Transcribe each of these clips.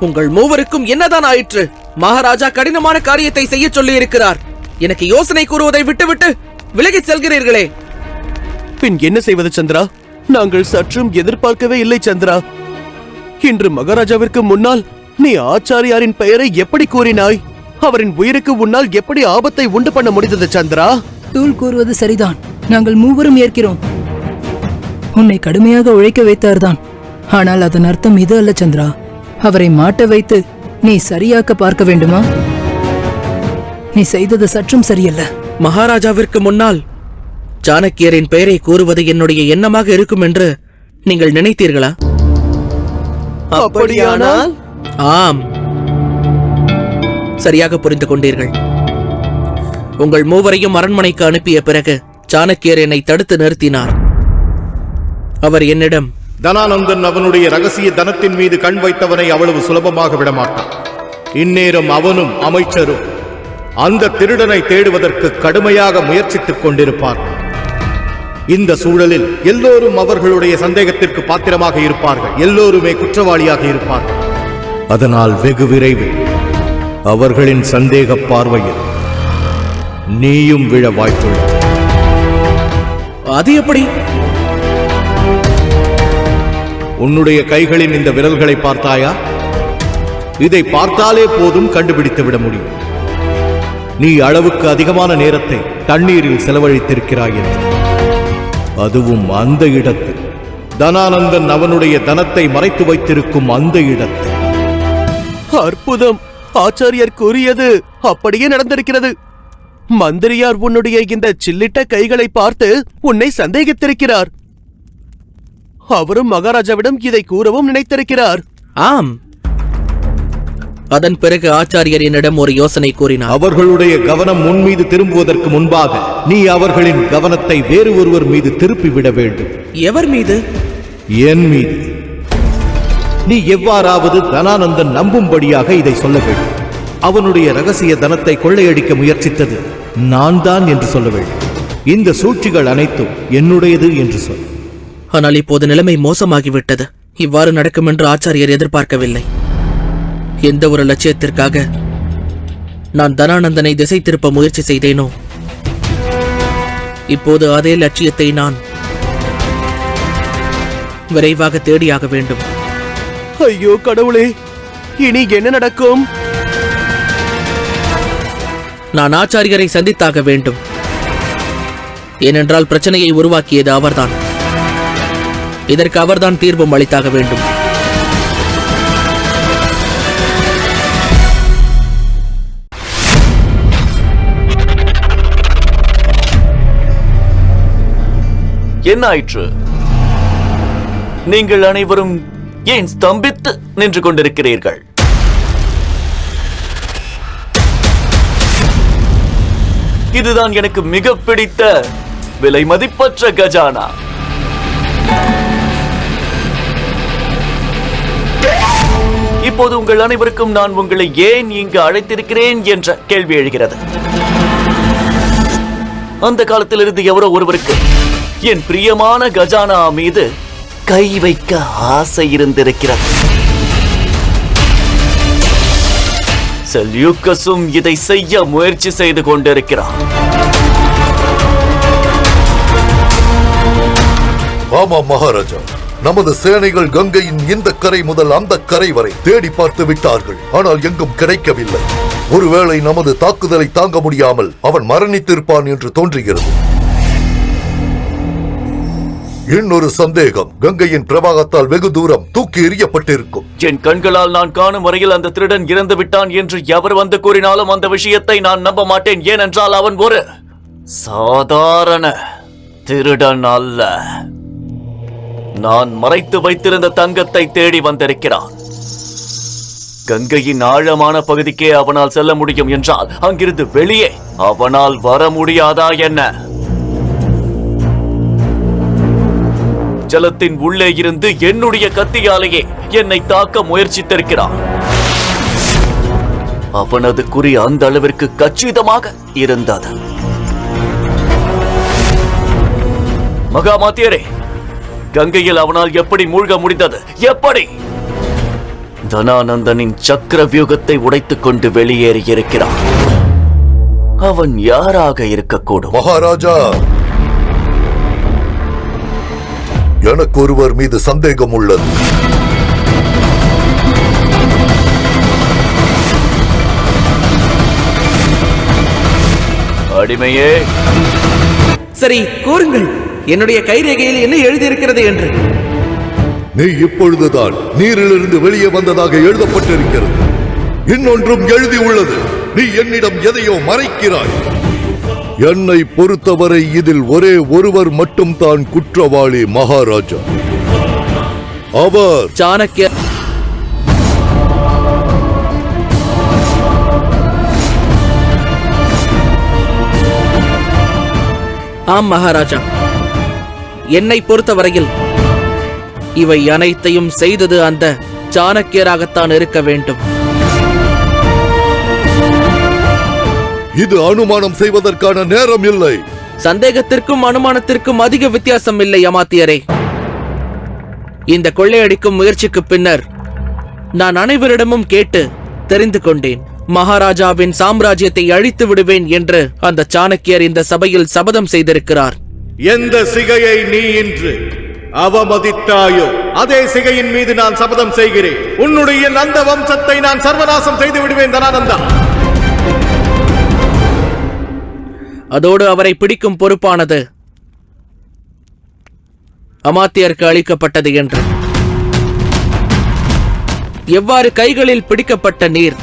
உங்கள் மூவருக்கும் என்னதான் ஆயிற்று? மகாராஜா கடினமான காரியத்தை செய்ய சொல்லி இருக்கிறார் எனக்கு யோசனை கூறுவதை விட்டுவிட்டு விலகிச் செல்கிறீர்களே. பின் என்ன செய்வது சந்திரா? நாங்கள் சற்றும் எதிர்பார்க்கவே இல்லை சந்திரா. இன்று மகாராஜாவிற்கு முன்னால் நீ ஆச்சாரியாரின் பெயரை எப்படி கூறினாய்? அவரின் உயிருக்கு உன்னால் எப்படி ஆபத்தை உண்டு பண்ண முடிந்தது சந்திரா? தூள் கூறுவது சரிதான். நாங்கள் மூவரும் ஏற்கிறோம். உன்னை கடுமையாக உழைக்க வைத்தார்தான் ஆனால் அதன் அர்த்தம் இது அல்ல சந்திரா. அவரை மாட்ட வைத்து நீ சரியாக்க பார்க்க வேண்டுமா? நீ செய்தது சற்றும் சரியல்ல. மகாராஜாவிற்கு முன்னால் சாணக்கியரின் பெயரை கூறுவது என்னுடைய எண்ணமாக இருக்கும் என்று நீங்கள் நினைத்தீர்களா? அப்படியானால்? ஆம். சரியாக புரிந்து கொண்டீர்கள். உங்கள் மூவரையும் அரண்மனைக்கு அனுப்பிய பிறகு சாணக்கியர் என்னை தடுத்து நிறுத்தினார். அவர் என்னிடம் தனானந்தன் அவனுடைய ரகசிய தனத்தின் மீது கண் வைத்தவனை அவ்வளவு சுலபமாக விடமாட்டான். இந்நேரம் அவனும் அமைச்சரும் அந்த திருடனை தேடுவதற்கு கடுமையாக முயற்சித்துக் கொண்டிருப்பார்கள் இந்த சூழலில் எல்லோரும் அவர்களுடைய சந்தேகத்திற்கு பாத்திரமாக இருப்பார்கள். எல்லோருமே குற்றவாளியாக இருப்பார்கள். அதனால் வெகு விரைவில் அவர்களின் சந்தேக பார்வையில் நீயும் விழ வாய்ப்புள்ளது. அது எப்படி? உன்னுடைய கைகளின் இந்த விரல்களை பார்த்தாயா? இதை பார்த்தாலே போதும் கண்டுபிடித்து விட முடியும். நீ அளவுக்கு அதிகமான நேரத்தை தண்ணீரில் செலவழித்திருக்கிறாய் என்று. அதுவும் அந்த இடத்தில். தனானந்தன் அவனுடைய தனத்தை மறைத்து வைத்திருக்கும் அந்த இடத்தில். அற்புதம்! ஆச்சாரியர் கூறியது அப்படியே நடந்திருக்கிறது. மந்திரியார் உன்னுடைய இந்த சில்லிட்ட கைகளை பார்த்து உன்னை சந்தேகித்திருக்கிறார். அவரும் மகாராஜாவிடம் இதை கூறவும் நினைத்திருக்கிறார். ஆம். அதன் பிறகு ஆச்சாரியர் என்னிடம் ஒரு யோசனை கூறினார். அவர்களுடைய கவனம் உன் மீது திரும்புவதற்கு முன்பாக நீ அவர்களின் கவனத்தை வேறு ஒருவர் மீது திருப்பிவிட வேண்டும். எவர் மீது? என் மீது. நீ எவ்வாறாவது தனானந்தன் நம்பும்படியாக இதை சொல்ல வேண்டும். அவனுடைய ரகசிய தனத்தை கொள்ளையடிக்க முயற்சித்தது நான் தான் என்று சொல்ல வேண்டும். இந்த சூழ்ச்சிகள் அனைத்தும் என்னுடையது என்று சொல். ஆனால் இப்போது நிலைமை மோசமாகிவிட்டது. இவ்வாறு நடக்கும் என்று ஆச்சாரியர் எதிர்பார்க்கவில்லை. எந்த ஒரு லட்சியத்திற்காக நான் தனானந்தனை திசை திருப்ப முயற்சி செய்தேனோ? இப்போது அதே லட்சியத்தை நான் விரைவாக தேடியாக வேண்டும். ஐயோ கடவுளே இனி என்ன நடக்கும்? நான் ஆச்சாரியரை சந்தித்தாக வேண்டும். ஏனென்றால் பிரச்சனையை உருவாக்கியது அவர்தான். இதற்கு அவர்தான் தீர்வும் அளித்தாக வேண்டும். என்ன ஆயிற்று? நீங்கள் அனைவரும் ஏன் ஸ்தம்பித்து நின்று கொண்டிருக்கிறீர்கள்? இதுதான் எனக்கு மிக பிடித்த விலை மதிப்பற்ற கஜானா. இப்போது உங்கள் அனைவருக்கும் நான் உங்களை ஏன் இங்கு அழைத்திருக்கிறேன் என்ற கேள்வி எழுகிறது. அந்த காலத்திலிருந்து எவரோ ஒருவருக்கு என் பிரியமான கஜானா மீது கை வைக்க ஆசை இருந்திருக்கிறது. செல்யூக்கஸும் இதை செய்ய முயற்சி செய்து கொண்டிருக்கிறான். ஆமாம் மகாராஜா. நமது சேனைகள் கங்கையின் இந்த கரை முதல் அந்த கரை வரை தேடி பார்த்து விட்டார்கள். ஆனால் எங்கும் கிடைக்கவில்லை. ஒருவேளை நமது தாக்குதலை தாங்க முடியாமல் அவன் மரணித்திருப்பான் என்று தோன்றுகிறது. இன்னொரு சந்தேகம். கங்கையின் பிரவாகத்தால் வெகு தூரம் தூக்கி எறியப்பட்டிருக்கும். என் கண்களால் நான் காணும் வரையில் அந்த திருடன் இறந்து விட்டான் என்று எவர் வந்து கூறினாலும் அந்த விஷயத்தை நான் நம்ப மாட்டேன். ஏனென்றால் அவன் ஒரு சாதாரண திருடன் அல்ல. நான் மறைத்து வைத்திருந்த தங்கத்தை தேடி வந்திருக்கிறான். கங்கையின் ஆழமான பகுதிக்கே அவனால் செல்ல முடியும் என்றால் அங்கிருந்து வெளியே அவனால் வர முடியாதா என்ன? ஜலத்தின் உள்ளே இருந்து என்னுடைய கத்தியாலேயே என்னை தாக்க முயற்சித்திருக்கிறான். அவனது குறி அந்த அளவிற்கு கச்சிதமாக இருந்தது. மகாமாத்தியரே கங்கையில் அவனால் எப்படி மூழ்க முடிந்தது? எப்படி? தனானந்தனின் சக்கர வியூகத்தை உடைத்துக் கொண்டு வெளியேறியிருக்கிறான் அவன் யாராக இருக்கக்கூடும்? மகாராஜா! எனக்கு ஒருவர் மீது சந்தேகம் உள்ளது. அடிமையே! சரி கூறுங்கள். என்னுடைய கைரேகையில் என்ன எழுதியிருக்கிறது என்று? நீ இப்பொழுதுதான் நீரிலிருந்து வெளியே வந்ததாக எழுதப்பட்டிருக்கிறது. இன்னொன்றும் எழுதி உள்ளது. நீ என்னிடம் எதையோ மறைக்கிறாய். என்னை பொறுத்தவரை இதில் ஒரே ஒருவர் மட்டும் தான் குற்றவாளி மகாராஜா. அவர் சாணக்கியர் ஆம் மகாராஜா. என்னை பொறுத்தவரையில் இவை அனைத்தையும் செய்தது அந்த சாணக்கியராகத்தான் இருக்க வேண்டும். இது அனுமானம் செய்வதற்கான நேரம் இல்லை. சந்தேகத்திற்கும் அனுமானத்திற்கும் அதிக வித்தியாசம் இல்லை அமாத்தியரே. இந்த கொள்ளையடிக்கும் முயற்சிக்கு பின்னர் நான் அனைவரிடமும் கேட்டு தெரிந்து கொண்டேன். மகாராஜாவின் சாம்ராஜ்யத்தை அழித்து விடுவேன் என்று அந்த சாணக்கியர் இந்த சபையில் சபதம் செய்திருக்கிறார். எந்த சிகையை நீ இன்று அவமதித்தாயோ அதே சிகையின் மீது நான் சபதம் செய்கிறேன். உன்னுடைய நந்த வம்சத்தை நான் சர்வநாசம் செய்து விடுவேன் தனானந்தா. அதோடு அவரை பிடிக்கும் பொறுப்பானது அமாத்தியருக்கு அளிக்கப்பட்டது என்று. எவ்வாறு கைகளில் பிடிக்கப்பட்ட நீர்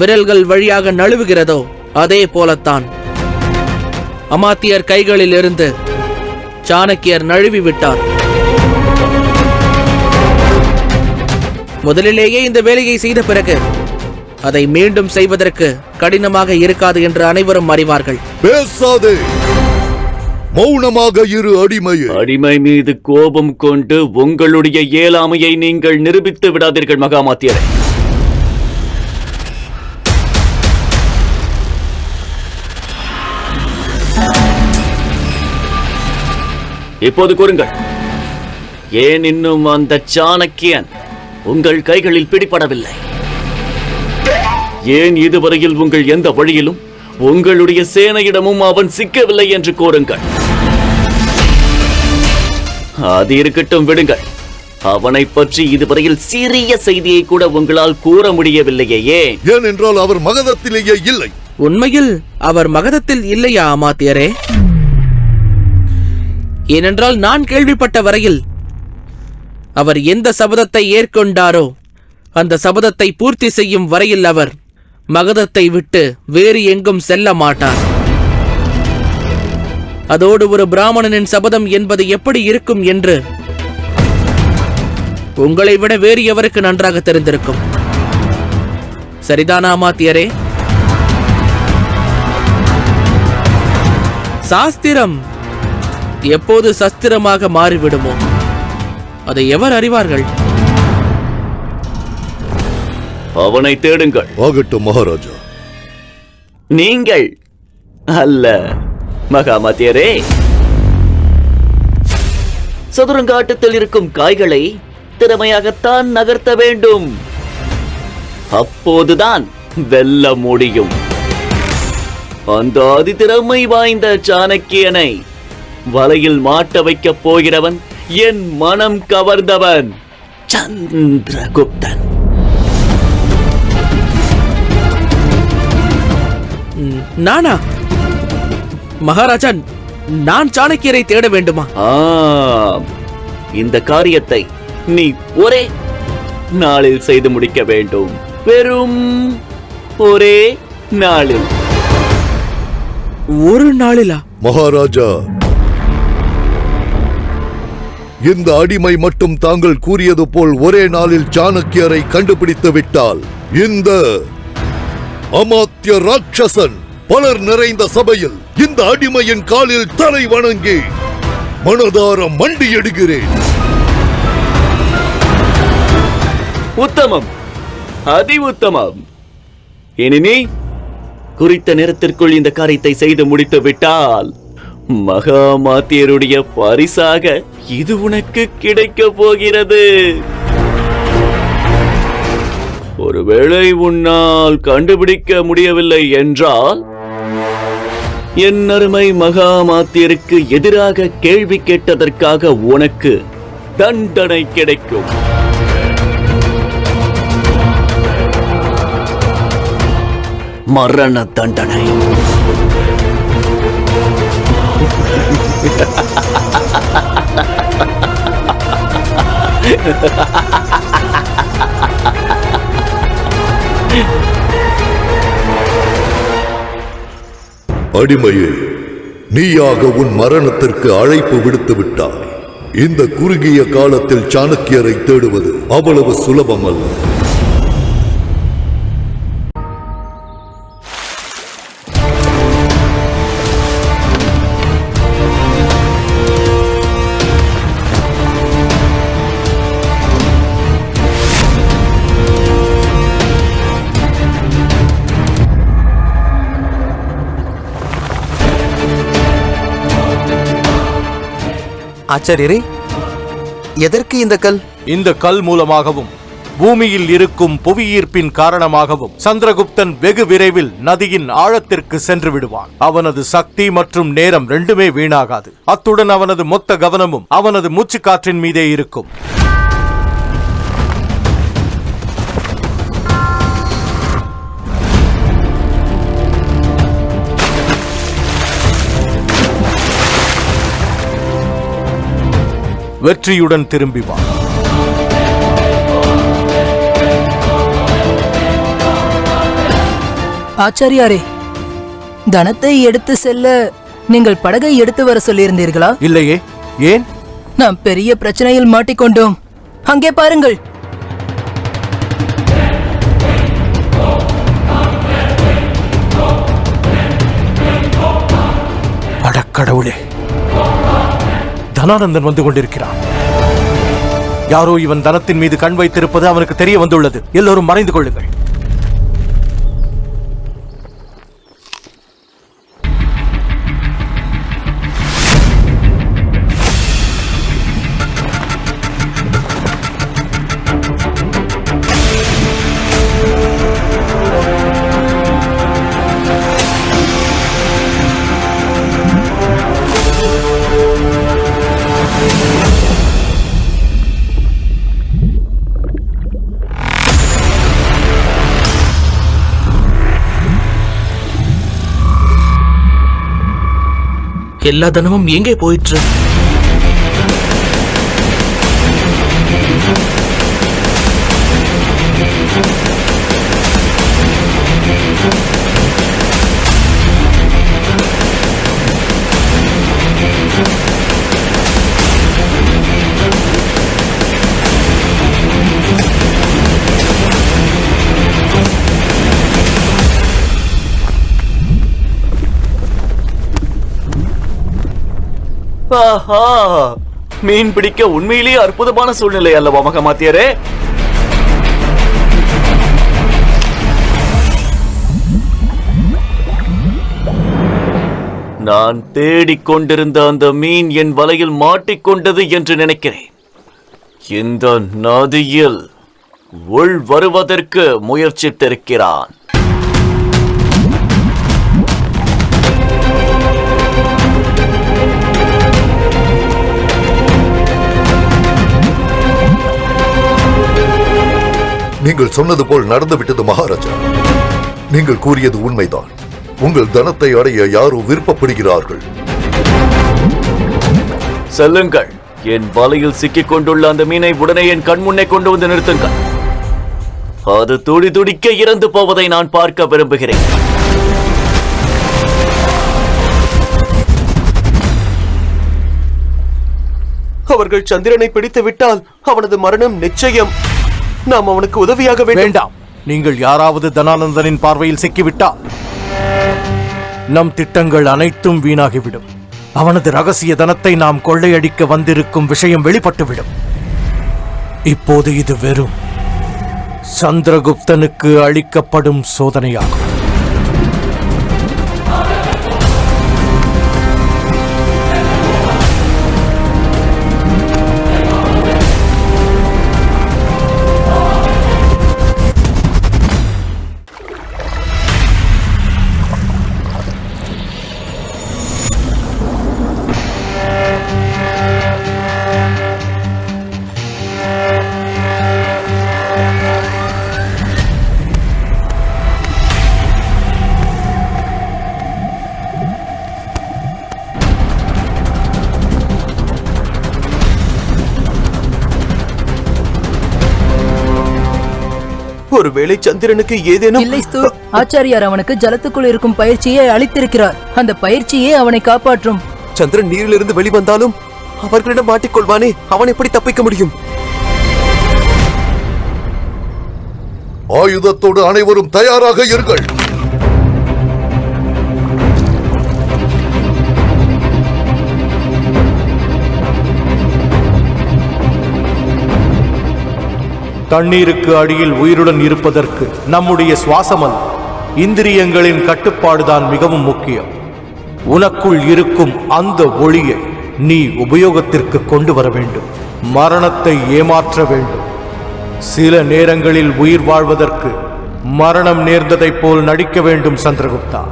விரல்கள் வழியாக நழுவுகிறதோ அதே போலத்தான். அமாத்தியர் கைகளில் இருந்து சாணக்கியர் நழுவி விட்டார். முதலிலேயே இந்த வேலையை செய்த பிறகு அதை மீண்டும் செய்வதற்கு கடினமாக இருக்காது என்று அனைவரும் அறிவார்கள். பேசாதே. மௌனமாக இரு அடிமையே. அடிமை மீது கோபம் கொண்டு உங்களுடைய இயலாமையை நீங்கள் நிரூபித்து விடாதீர்கள் மகாமாத்தியரை. இப்போது கூறுங்கள். ஏன் இன்னும் அந்த சாணக்கியன் உங்கள் கைகளில் பிடிபடவில்லை? ஏன் இதுவரையில் உங்கள் எந்த வழியிலும் உங்களுடைய சேனையிடமும் அவன் சிக்கவில்லை என்று கூறுங்கள். அது இருக்கட்டும் விடுங்கள். அவனை பற்றி இதுவரையில் சிறிய செய்தியை கூட உங்களால் கூற முடியவில்லையே ஏன்? ஏனென்றால் அவர் மகதத்திலேயே இல்லை. உண்மையில் அவர் மகதத்தில் இல்லையா அமாத்தியரே? ஏனென்றால் நான் கேள்விப்பட்ட வரையில் அவர் எந்த சபதத்தை ஏற்கொண்டாரோ அந்த சபதத்தை பூர்த்தி செய்யும் வரையில் அவர் மகதத்தை விட்டு வேறு எங்கும் செல்ல மாட்டார். அதோடு ஒரு பிராமணனின் சபதம் என்பது எப்படி இருக்கும் என்று உங்களை விட வேறு எவருக்கு நன்றாக தெரிந்திருக்கும்? சரிதானா மாத்தியரே சாஸ்திரம் எப்போது சஸ்திரமாக மாறிவிடுமோ? அதை எவர் அறிவார்கள்? அவனை தேடுங்கள். ஆகட்டும் மகாராஜா. நீங்கள் அல்ல மகாமத்தியரே. சதுரங்காட்டத்தில் இருக்கும் காய்களை திறமையாகத்தான் நகர்த்த வேண்டும். அப்போதுதான் வெல்ல முடியும். அந்த அதிதிறமை வாய்ந்த சாணக்கியனை வலையில் மாட்ட வைக்கப் போகிறவன் என் மனம் கவர்ந்தவன் சந்திரகுப்தன். நானா? மகாராஜா நான் சாணக்கியரை தேட வேண்டுமா? ஆம். இந்த காரியத்தை நீ ஒரே நாளில் செய்து முடிக்க வேண்டும். வெறும் ஒரே நாளில். ஒரு நாளிலா? மகாராஜா இந்த அடிமை மட்டும் தாங்கள் கூறியது போல் ஒரே நாளில் சாணக்கியரை கண்டுபிடித்து விட்டால். இந்த அமாத்திய ராட்சசன் பலர் நிறைந்த சபையில் இந்த அடிமையின் காலில் தலை வணங்கி மனதார மண்டியிடுகிறேன் உத்தமம். அதி உத்தமம். இனி குறித்த நேரத்திற்குள் இந்த காரியத்தை செய்து முடித்து விட்டால். மகாமாத்தியருடைய பரிசாக இது உனக்கு கிடைக்க போகிறது. ஒருவேளை உன்னால் கண்டுபிடிக்க முடியவில்லை என்றால் என் அருமை மகாமாத்தியருக்கு எதிராக கேள்வி கேட்டதற்காக உனக்கு தண்டனை கிடைக்கும். மரண தண்டனை. அடிமையே நீயாக உன் மரணத்திற்கு அழைப்பு விடுத்து விட்டாய். இந்த குறுகிய காலத்தில் சாணக்கியரை தேடுவது அவ்வளவு சுலபமல்ல. ஆச்சாரியரே எதற்கு இந்த கல்? இந்த கல் மூலமாகவும் பூமியில் இருக்கும் புவியீர்ப்பின் காரணமாகவும் சந்திரகுப்தன் வெகு விரைவில் நதியின் ஆழத்திற்கு சென்று விடுவான். அவனது சக்தி மற்றும் நேரம் ரெண்டுமே வீணாகாது. அத்துடன் அவனது மொத்த கவனமும் அவனது மூச்சுக்காற்றின் மீதே இருக்கும். வெற்றியுடன் திரும்பி வா. ஆச்சாரியாரே தனத்தை எடுத்து செல்ல நீங்கள் படகை எடுத்து வர சொல்லியிருந்தீர்களா? இல்லையே ஏன்? நாம் பெரிய பிரச்சனையில் மாட்டிக்கொண்டோம். அங்கே பாருங்கள். அடக்கடவுளே. தனானந்தன் வந்து கொண்டிருக்கிறான். யாரோ இவன் தனத்தின் மீது கண் வைத்திருப்பது அவனுக்கு தெரிய வந்துள்ளது. எல்லோரும் மறைந்து கொள்ளுங்கள். எல்லா தனமும் எங்கே போயிற்று? ஆஹா! மீன் பிடிக்க உண்மையிலேயே அற்புதமான சூழ்நிலை அல்லவா மகமாத்தியரே? நான் தேடிக் கொண்டிருந்த அந்த மீன் என் வலையில் மாட்டிக்கொண்டது என்று நினைக்கிறேன். இந்த நதியில் உள் வருவதற்கு முயற்சித்திருக்கிறான். நீங்கள் சொன்னது போல் நடந்துவிட்டது மகாராஜா. நீங்கள் கூறியது உண்மைதான். உங்கள் தனத்தை அடைய யாரோ விருப்பப்படுகிறார்கள். செல்லுங்கள். என் வலையில் சிக்கிக் கொண்டுள்ள அந்த மீனை உடனே என் கண் முன்னே கொண்டு வந்து நிறுத்துங்கள். அது துடி துடிக்க இறந்து போவதை நான் பார்க்க விரும்புகிறேன். அவர்கள் சந்திரனை பிடித்து விட்டால் அவனது மரணம் நிச்சயம். நாம் அவனுக்கு உதவியாக வேண்டாம். நீங்கள் யாராவது தனானந்தனின் பார்வையில் சிக்கிவிட்டால் நம் திட்டங்கள் அனைத்தும் வீணாகிவிடும். அவனது ரகசிய தனத்தை நாம் கொள்ளையடிக்க வந்திருக்கும் விஷயம் வெளிப்பட்டுவிடும். இப்போது இது வெறும் சந்திரகுப்தனுக்கு அளிக்கப்படும் சோதனையாகும். ஒருவேளை சந்திரனுக்கு ஏதேனும் இல்லை ஸ்தூர். ஆச்சாரியார் அவனுக்கு ஜலத்துக்குள் இருக்கும் பயிற்சியை அளித்திருக்கிறார். அந்த பயிற்சியே அவனை காப்பாற்றும். சந்திரன் நீரிலிருந்து வெளிவந்தாலும் அவர்களிடம் மாட்டிக்கொள்வானே அவன் எப்படி தப்பிக்க முடியும்? ஆயுதத்தோடு அனைவரும் தயாராக இருங்கள். தண்ணீருக்கு அடியில் உயிருடன் இருப்பதற்கு நம்முடைய சுவாசமல் இந்திரியங்களின் கட்டுப்பாடுதான் மிகவும் முக்கியம். உனக்குள் இருக்கும் அந்த ஒளியை நீ உபயோகத்திற்கு கொண்டு வர வேண்டும். மரணத்தை ஏமாற்ற வேண்டும். சில நேரங்களில் உயிர் வாழ்வதற்கு மரணம் நேர்ந்ததைப் போல் நடிக்க வேண்டும் சந்திரகுப்தா.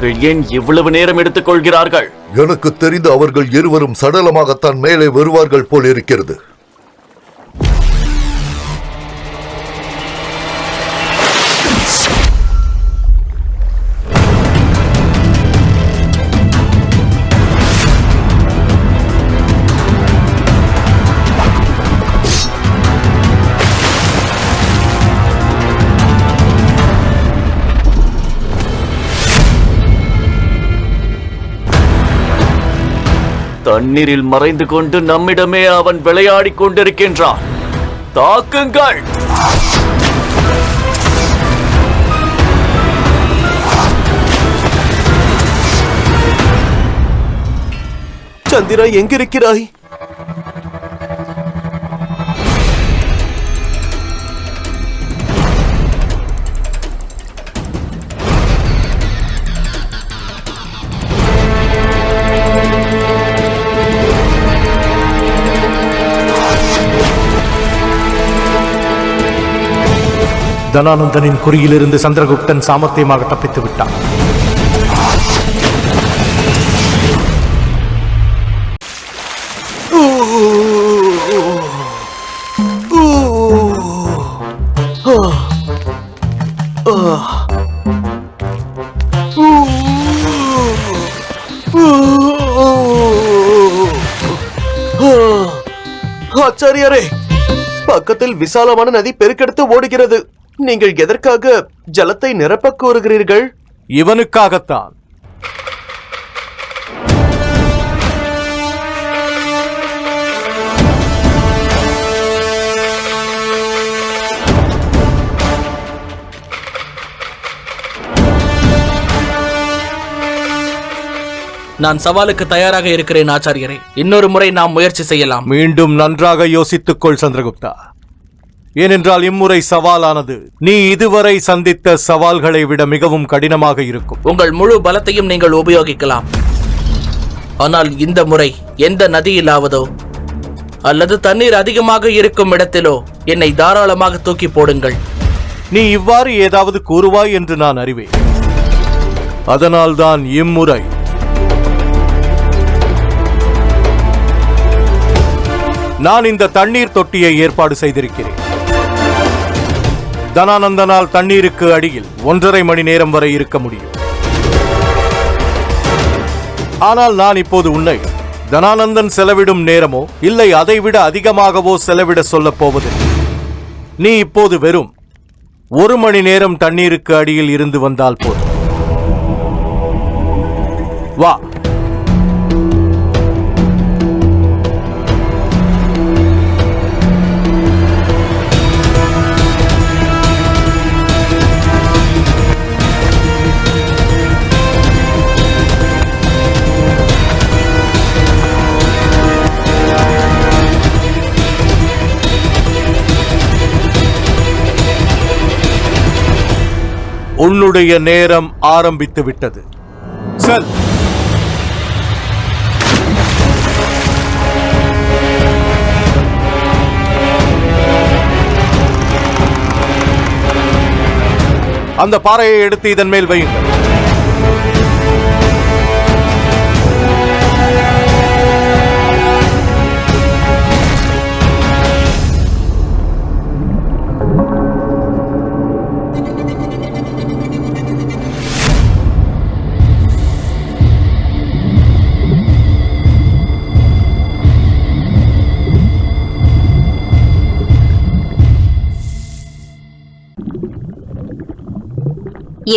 அவர்கள் ஏன் இவ்வளவு நேரம் எடுத்துக் கொள்கிறார்கள் எனக்கு தெரிந்து அவர்கள் இருவரும் சடலமாகத்தான் மேலே வருவார்கள் போல் இருக்கிறது. தண்ணீரில் மறைந்து கொண்டு நம்மிடமே அவன் விளையாடிக் கொண்டிருக்கின்றான். தாக்குங்கள்! சந்திரா எங்கிருக்கிறாய்? தனானந்தனின் குறியிலிருந்து சந்திரகுப்தன் சாமர்த்தியமாக தப்பித்து விட்டான். ஆச்சாரியரே பக்கத்தில் விசாலமான நதி பெருக்கெடுத்து ஓடுகிறது. நீங்கள் எதற்காக ஜலத்தை நிரப்ப கோருகிறீர்கள்? இவனுக்காகத்தான். நான் சவாலுக்கு தயாராக இருக்கிறேன் ஆச்சாரியரே. இன்னொரு முறை நாம் முயற்சி செய்யலாம். மீண்டும் நன்றாக யோசித்துக்கொள் சந்திரகுப்தா. ஏனென்றால் இம்முறை சவாலானது. நீ இதுவரை சந்தித்த சவால்களை விட மிகவும் கடினமாக இருக்கும். உங்கள் முழு பலத்தையும் நீங்கள் உபயோகிக்கலாம். ஆனால் இந்த முறை எந்த நதியிலாவதோ அல்லது தண்ணீர் அதிகமாக இருக்கும் இடத்திலோ என்னை தாராளமாக தூக்கி போடுங்கள். நீ இவ்வாறு ஏதாவது கூறுவாய் என்று நான் அறிவேன். அதனால்தான் இம்முறை. நான் இந்த தண்ணீர் தொட்டியை ஏற்பாடு செய்திருக்கிறேன். தனானந்தனால் தண்ணீருக்கு அடியில் ஒன்றரை மணி நேரம் வரை இருக்க முடியும். ஆனால் நான் இப்போது உன்னை தனானந்தன் செலவிடும் நேரமோ இல்லை அதைவிட அதிகமாகவோ செலவிட சொல்லப் போவதில்லை. நீ இப்போது வெறும் ஒரு மணி நேரம் தண்ணீருக்கு அடியில் இருந்து வந்தால் போதும். வா. உன்னுடைய நேரம் ஆரம்பித்து விட்டது. செல். அந்த பாறையை எடுத்து இதன் மேல் வையுங்கள்.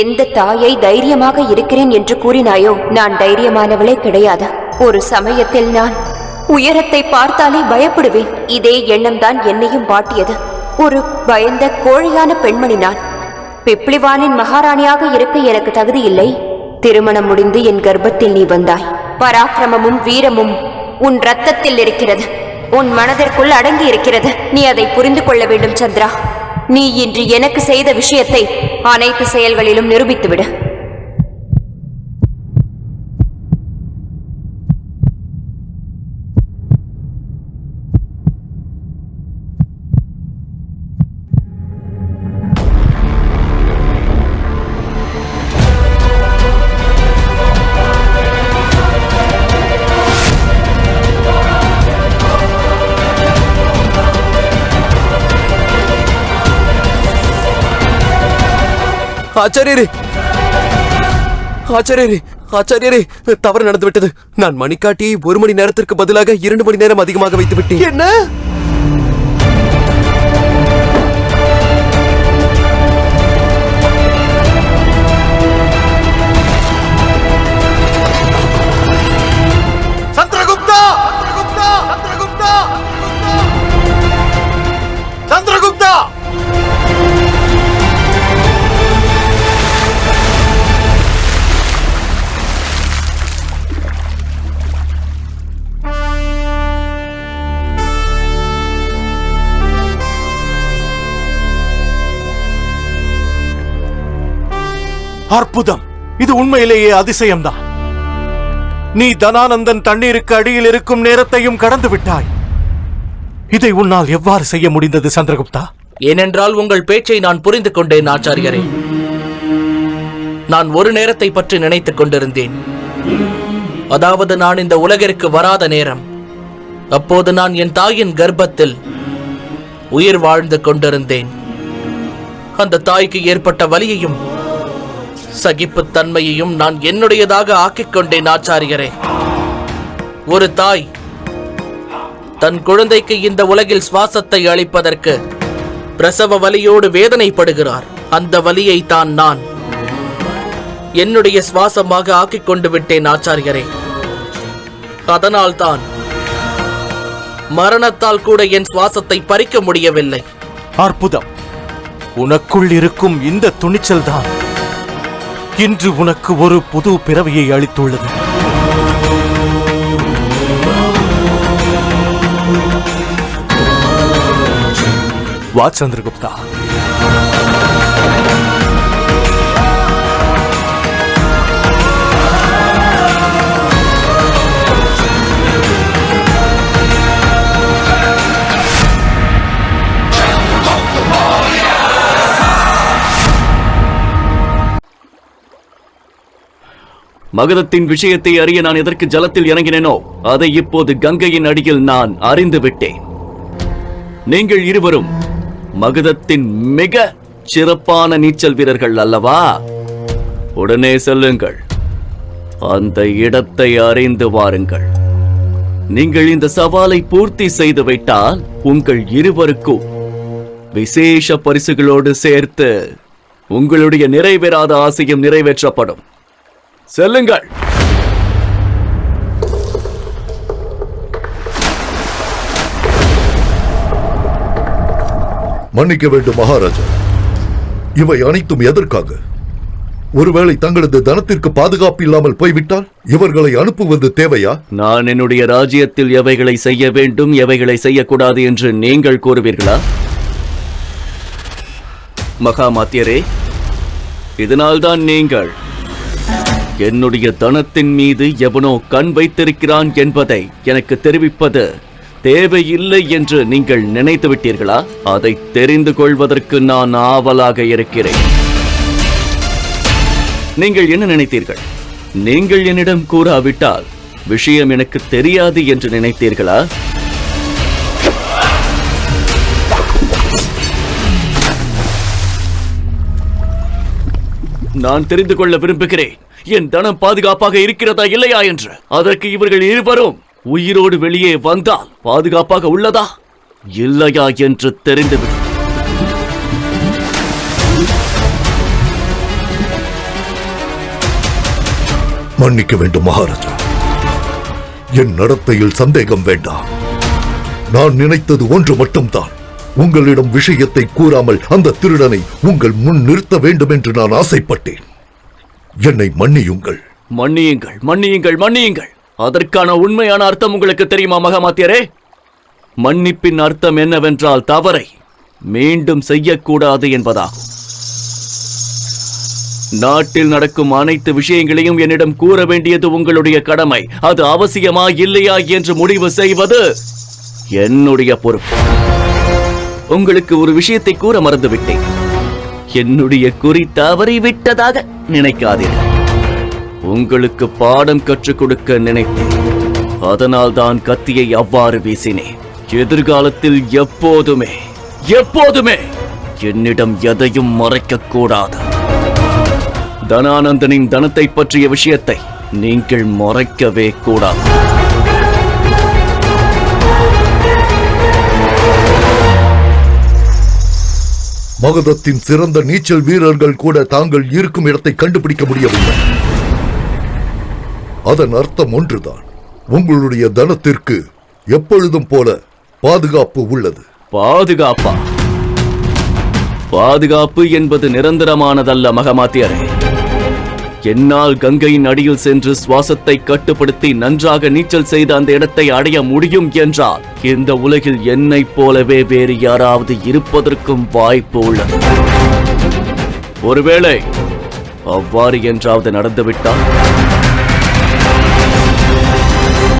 எந்த தாயை தைரியமாக இருக்கிறேன் என்று கூறினாயோ நான் தைரியமானவளே கிடையாது. ஒரு சமயத்தில் நான் உயரத்தை பார்த்தாலே பயப்படுவேன். இதே எண்ணம்தான் என்னையும் வாட்டியது. ஒரு பயந்த கோழையான பெண்மணி நான். பிப்ளிவானின் மகாராணியாக இருக்க எனக்கு தகுதி இல்லை. திருமணம் முடிந்து என் கர்ப்பத்தில் நீ வந்தாய். பராக்கிரமமும் வீரமும் உன் ரத்தத்தில் இருக்கிறது. உன் மனதிற்குள் அடங்கி இருக்கிறது. நீ அதை புரிந்து கொள்ள வேண்டும் சந்திரா. நீ இன்று எனக்கு செய்த விஷயத்தை அனைத்து செயல்களிலும் நிரூபித்துவிடு. ஆச்சாரியரே. ஆச்சாரியரே ஆச்சாரியரே தவறு நடந்து விட்டது நான் மணிக்காட்டியை ஒரு மணி நேரத்திற்கு பதிலாக இரண்டு மணி நேரம் அதிகமாக வைத்து விட்டேன் என்ன? அற்புதம். இது உண்மையிலேயே அதிசயம்தான். நீ தனானந்தன் தண்ணீருக்கு அடியில் இருக்கும் நேரத்தையும் கடந்து விட்டாய். இதை உன்னால் எவ்வாறு செய்ய முடிந்தது சந்திரகுப்தா? ஏனென்றால் உங்கள் பேச்சை நான் புரிந்து கொண்டேன் ஆச்சாரியரே. நான் ஒரு நேரத்தை பற்றி நினைத்துக் கொண்டிருந்தேன். அதாவது நான் இந்த உலகிற்கு வராத நேரம். அப்போது நான் என் தாயின் கர்ப்பத்தில் உயிர் வாழ்ந்து கொண்டிருந்தேன். அந்த தாய்க்கு ஏற்பட்ட வலியையும் சகிப்புத்தன்மையையும் நான் என்னுடையதாக ஆக்கிக் கொண்டேன் ஆச்சாரியரே. ஒரு தாய் தன் குழந்தைக்கு இந்த உலகில் சுவாசத்தை அளிப்பதற்கு பிரசவ வலியோடு வேதனைப்படுகிறார். அந்த வலியை தான் நான் என்னுடைய சுவாசமாக ஆக்கிக் கொண்டு விட்டேன் ஆச்சாரியரே. அதனால்தான் மரணத்தால் கூட என் சுவாசத்தை பறிக்க முடியவில்லை. அற்புதம். உனக்குள் இருக்கும் இந்த துணிச்சல் தான் இன்று உனக்கு ஒரு புது பிறவியை அளித்துள்ளது. வா சந்திரகுப்தா. மகதத்தின் விஷயத்தை அறிய நான் எதற்கு ஜலத்தில் இறங்கினேனோ அதை இப்போது கங்கையின் அடியில் நான் அறிந்து விட்டேன். நீங்கள் இருவரும் மகதத்தின் மிக சிறப்பான நீச்சல் வீரர்கள் அல்லவா? உடனே செல்லுங்கள். அந்த இடத்தை அறிந்து வாருங்கள். நீங்கள் இந்த சவாலை பூர்த்தி செய்து விட்டால் உங்கள் இருவருக்கும் விசேஷ பரிசுகளோடு சேர்த்து உங்களுடைய நிறைவேறாத ஆசையும் நிறைவேற்றப்படும். செல்லுங்கள். மன்னிக்க வேண்டும் மகாராஜா. இவை அனைத்தும் எதற்காக? ஒருவேளை தங்களது தனத்திற்கு பாதுகாப்பு இல்லாமல் போய்விட்டால் இவர்களை அனுப்புவது தேவையா? நான் என்னுடைய ராஜ்யத்தில் எவைகளை செய்ய வேண்டும் எவைகளை செய்யக்கூடாது என்று நீங்கள் கூறுவீர்களா? மகாமாத்தியரே இதனால்தான் நீங்கள் என்னுடைய தனத்தின் மீது எவனோ கண் வைத்திருக்கிறான் என்பதை எனக்கு தெரிவிப்பது தேவையில்லை என்று நீங்கள் நினைத்து விட்டீர்களா? அதை தெரிந்து கொள்வதற்கு நான் ஆவலாக இருக்கிறேன். நீங்கள் என்ன நினைத்தீர்கள்? நீங்கள் என்னிடம் கூறாவிட்டால் விஷயம் எனக்கு தெரியாது என்று நினைத்தீர்களா? நான் தெரிந்து கொள்ள விரும்புகிறேன். என் தனம் பாதுகாப்பாக இருக்கிறதா இல்லையா என்று? அதற்கு இவர்கள் இருவரும் உயிரோடு வெளியே வந்தால் பாதுகாப்பாக உள்ளதா? இல்லையா என்று தெரிந்துவிடும். மன்னிக்க வேண்டும் மகாராஜா. என் நடத்தையில் சந்தேகம் வேண்டாம். நான் நினைத்தது ஒன்று மட்டும்தான். உங்களிடம் விஷயத்தை கூறாமல் அந்த திருடனை உங்கள் முன் நிறுத்த வேண்டும் என்று நான் ஆசைப்பட்டேன். என்னை மன்னியுங்கள். மன்னியுங்கள் மன்னியுங்கள் மன்னியுங்கள். அதற்கான உண்மையான அர்த்தம் உங்களுக்கு தெரியுமா மகாமாத்தியரே? மன்னிப்பின் அர்த்தம் என்னவென்றால் தவறை மீண்டும் செய்யக்கூடாது என்பதாகும். நாட்டில் நடக்கும் அனைத்து விஷயங்களையும் என்னிடம் கூற வேண்டியது உங்களுடைய கடமை. அது அவசியமா இல்லையா என்று முடிவு செய்வது என்னுடைய பொறுப்பு. உங்களுக்கு ஒரு விஷயத்தை கூற மறந்துவிட்டேன். என்னுடைய குறி தவறி விட்டதாக நினைக்காதீர்கள். உங்களுக்கு பாடம் கற்றுக் கொடுக்க நினைத்தேன். அதனால் தான் கத்தியை அவ்வாறு வீசினேன். எதிர்காலத்தில் எப்போதுமே எப்போதுமே என்னிடம் எதையும் மறைக்க கூடாது. தனானந்தனின் தனத்தை பற்றிய விஷயத்தை நீங்கள் மறைக்கவே கூடாது. மகதத்தின் சிறந்த நீச்சல் வீரர்கள் கூட தாங்கள் இருக்கும் இடத்தை கண்டுபிடிக்க முடியவில்லை. அதன் அர்த்தம் ஒன்றுதான். உங்களுடைய தனத்திற்கு எப்பொழுதும் போல பாதுகாப்பு உள்ளது. பாதுகாப்பா? பாதுகாப்பு என்பது நிரந்தரமானதல்ல மகமாத்தியரே. என்னால் கங்கையின் அடியில் சென்று சுவாசத்தை கட்டுப்படுத்தி நன்றாக நீச்சல் செய்த அந்த இடத்தை அடைய முடியும் என்றால் இந்த உலகில் என்னைப் போலவே வேறு யாராவது இருப்பதற்கும் வாய்ப்பு உள்ளது. ஒருவேளை அவ்வாறு என்றாவது நடந்துவிட்டால்?